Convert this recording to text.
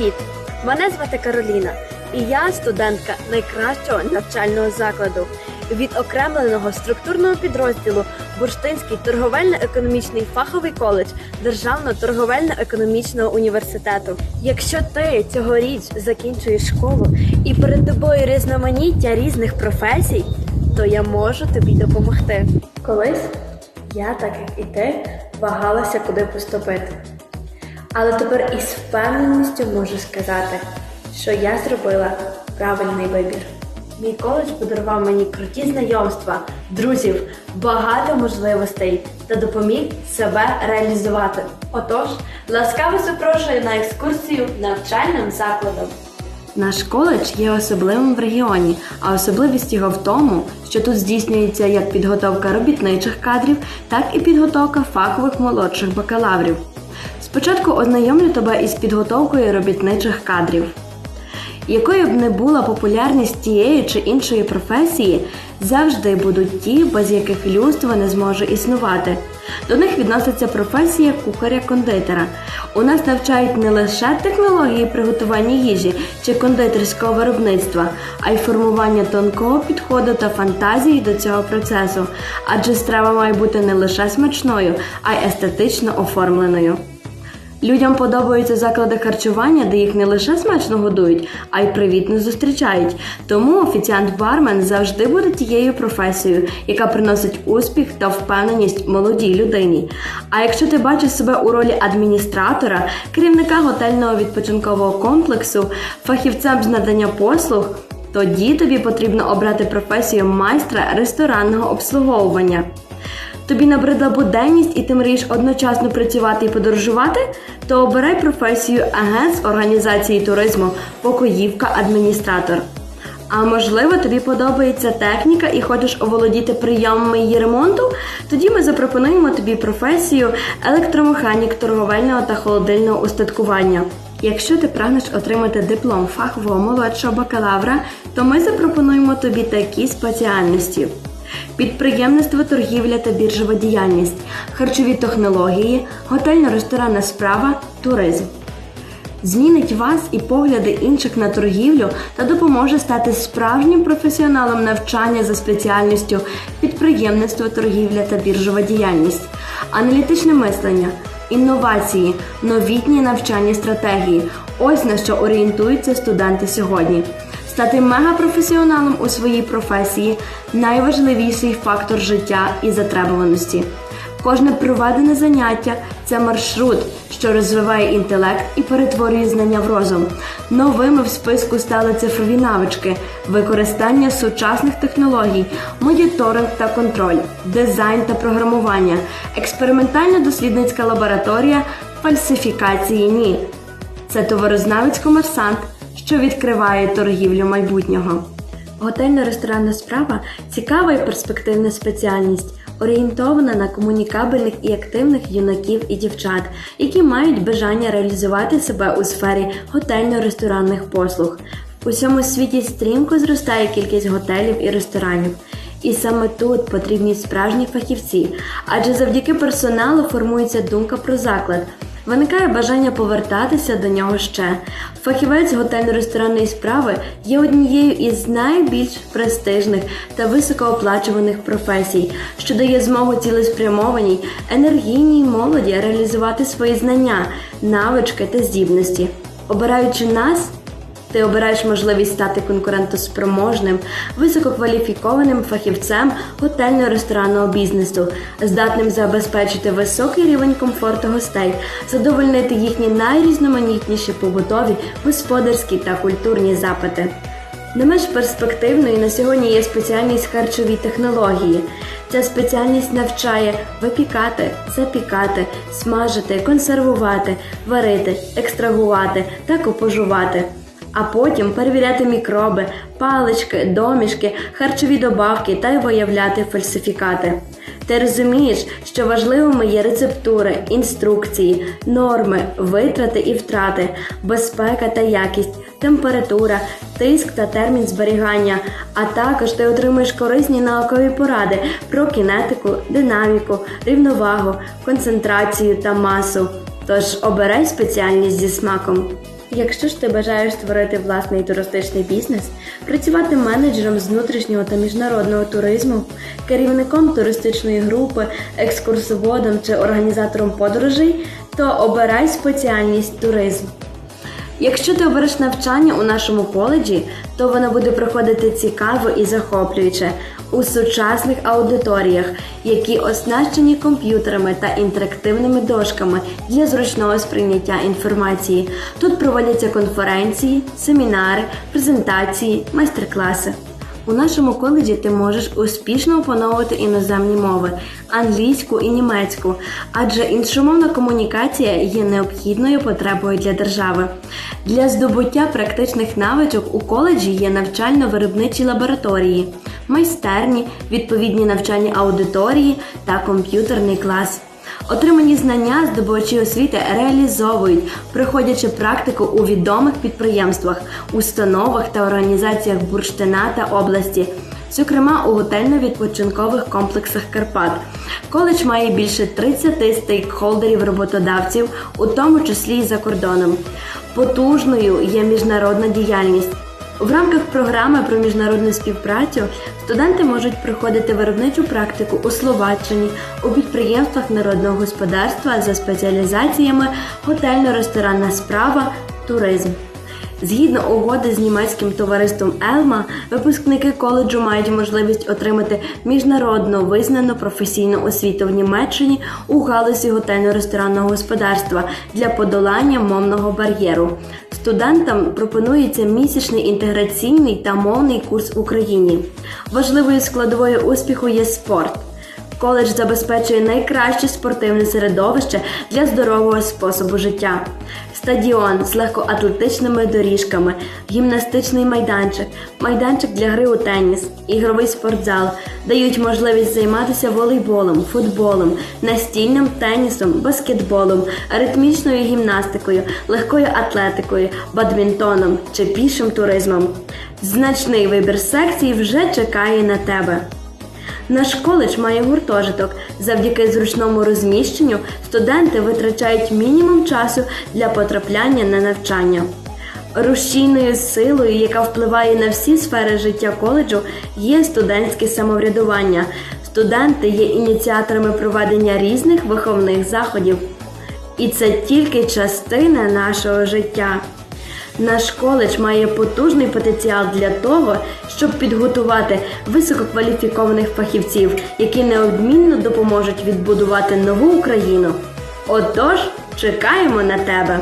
Привіт! Мене звати Кароліна, і я студентка найкращого навчального закладу відокремленого структурного підрозділу Бурштинський торговельно-економічний фаховий коледж Державного торговельно-економічного університету. Якщо ти цьогоріч закінчуєш школу і перед тобою різноманіття різних професій, то я можу тобі допомогти. Колись я, так як і ти, вагалася, куди поступити. Але тепер із впевненістю можу сказати, що я зробила правильний вибір. Мій коледж подарував мені круті знайомства, друзів, багато можливостей та допоміг себе реалізувати. Отож, ласкаво запрошую на екскурсію навчальним закладом. Наш коледж є особливим в регіоні, а особливість його в тому, що тут здійснюється як підготовка робітничих кадрів, так і підготовка фахових молодших бакалаврів. Спочатку ознайомлю тебе із підготовкою робітничих кадрів. Якою б не була популярність тієї чи іншої професії, завжди будуть ті, без яких людство не зможе існувати. До них відноситься професія кухаря-кондитера. У нас навчають не лише технології приготування їжі чи кондитерського виробництва, а й формування тонкого підходу та фантазії до цього процесу, адже страва має бути не лише смачною, а й естетично оформленою. Людям подобаються заклади харчування, де їх не лише смачно годують, а й привітно зустрічають. Тому офіціант-бармен завжди буде тією професією, яка приносить успіх та впевненість молодій людині. А якщо ти бачиш себе у ролі адміністратора, керівника готельного відпочинкового комплексу, фахівцем з надання послуг, тоді тобі потрібно обрати професію майстра ресторанного обслуговування. Тобі набридла буденність і ти мрієш одночасно працювати і подорожувати, то обирай професію агент з організації туризму, покоївка, адміністратор. А можливо, тобі подобається техніка і хочеш оволодіти прийомами її ремонту? Тоді ми запропонуємо тобі професію електромеханік торговельного та холодильного устаткування. Якщо ти прагнеш отримати диплом фахового молодшого бакалавра, то ми запропонуємо тобі такі спеціальності. Підприємництво, торгівля та біржова діяльність, харчові технології, готельно-ресторанна справа, туризм. Змінить вас і погляди інших на торгівлю та допоможе стати справжнім професіоналом навчання за спеціальністю підприємництво, торгівля та біржова діяльність, аналітичне мислення, інновації, новітні навчальні стратегії. Ось на що орієнтуються студенти сьогодні. Стати мегапрофесіоналом у своїй професії найважливіший фактор життя і затребуваності. Кожне проведене заняття це маршрут, що розвиває інтелект і перетворює знання в розум. Новими в списку стали цифрові навички, використання сучасних технологій, моніторинг та контроль, дизайн та програмування, експериментальна дослідницька лабораторія, фальсифікації ні. Це товарознавець-комерсант, що відкриває торгівлю майбутнього. Готельно-ресторанна справа цікава і перспективна спеціальність, орієнтована на комунікабельних і активних юнаків і дівчат, які мають бажання реалізувати себе у сфері готельно-ресторанних послуг. У всьому світі стрімко зростає кількість готелів і ресторанів. І саме тут потрібні справжні фахівці, адже завдяки персоналу формується думка про заклад. Виникає бажання повертатися до нього ще. Фахівець готельно-ресторанної справи є однією із найбільш престижних та високооплачуваних професій, що дає змогу цілеспрямованій, енергійній молоді реалізувати свої знання, навички та здібності. Обираючи нас. Ти обираєш можливість стати конкурентоспроможним, висококваліфікованим фахівцем готельно-ресторанного бізнесу, здатним забезпечити високий рівень комфорту гостей, задовольнити їхні найрізноманітніші побутові, господарські та культурні запити. Не менш перспективною на сьогодні є спеціальність харчові технології. Ця спеціальність навчає випікати, запікати, смажити, консервувати, варити, екстрагувати та копожувати а потім перевіряти мікроби, палички, домішки, харчові добавки та й виявляти фальсифікати. Ти розумієш, що важливими є рецептури, інструкції, норми, витрати і втрати, безпека та якість, температура, тиск та термін зберігання, а також ти отримуєш корисні наукові поради про кінетику, динаміку, рівновагу, концентрацію та масу. Тож обирай спеціальність зі смаком. Якщо ж ти бажаєш створити власний туристичний бізнес, працювати менеджером з внутрішнього та міжнародного туризму, керівником туристичної групи, екскурсоводом чи організатором подорожей, то обирай спеціальність туризм. Якщо ти обереш навчання у нашому коледжі, то воно буде проходити цікаво і захоплююче у сучасних аудиторіях, які оснащені комп'ютерами та інтерактивними дошками для зручного сприйняття інформації. Тут проводяться конференції, семінари, презентації, майстер-класи. У нашому коледжі ти можеш успішно опановувати іноземні мови англійську і німецьку, адже іншомовна комунікація є необхідною потребою для держави. Для здобуття практичних навичок у коледжі є навчально-виробничі лабораторії, майстерні, відповідні навчальні аудиторії та комп'ютерний клас. Отримані знання здобувачі освіти реалізовують, проходячи практику у відомих підприємствах, установах та організаціях Бурштина та області, зокрема у готельно-відпочинкових комплексах Карпат. Коледж має більше 30 стейкхолдерів роботодавців, у тому числі і за кордоном. Потужною є міжнародна діяльність. В рамках програми про міжнародну співпрацю студенти можуть проходити виробничу практику у Словаччині у підприємствах народного господарства за спеціалізаціями готельно-ресторанна справа, туризм. Згідно угоди з німецьким товариством Елма, випускники коледжу мають можливість отримати міжнародно визнану професійну освіту в Німеччині у галузі готельно-ресторанного господарства для подолання мовного бар'єру. Студентам пропонується місячний інтеграційний та мовний курс в Україні. Важливою складовою успіху є спорт. Коледж забезпечує найкраще спортивне середовище для здорового способу життя. Стадіон з легкоатлетичними доріжками, гімнастичний майданчик, майданчик для гри у теніс, ігровий спортзал дають можливість займатися волейболом, футболом, настільним тенісом, баскетболом, ритмічною гімнастикою, легкою атлетикою, бадмінтоном чи пішим туризмом. Значний вибір секцій вже чекає на тебе. Наш коледж має гуртожиток. Завдяки зручному розміщенню студенти витрачають мінімум часу для потрапляння на навчання. Рушійною силою, яка впливає на всі сфери життя коледжу, є студентське самоврядування. Студенти є ініціаторами проведення різних виховних заходів. І це тільки частина нашого життя. Наш коледж має потужний потенціал для того, щоб підготувати висококваліфікованих фахівців, які неодмінно допоможуть відбудувати нову Україну. Отож, чекаємо на тебе!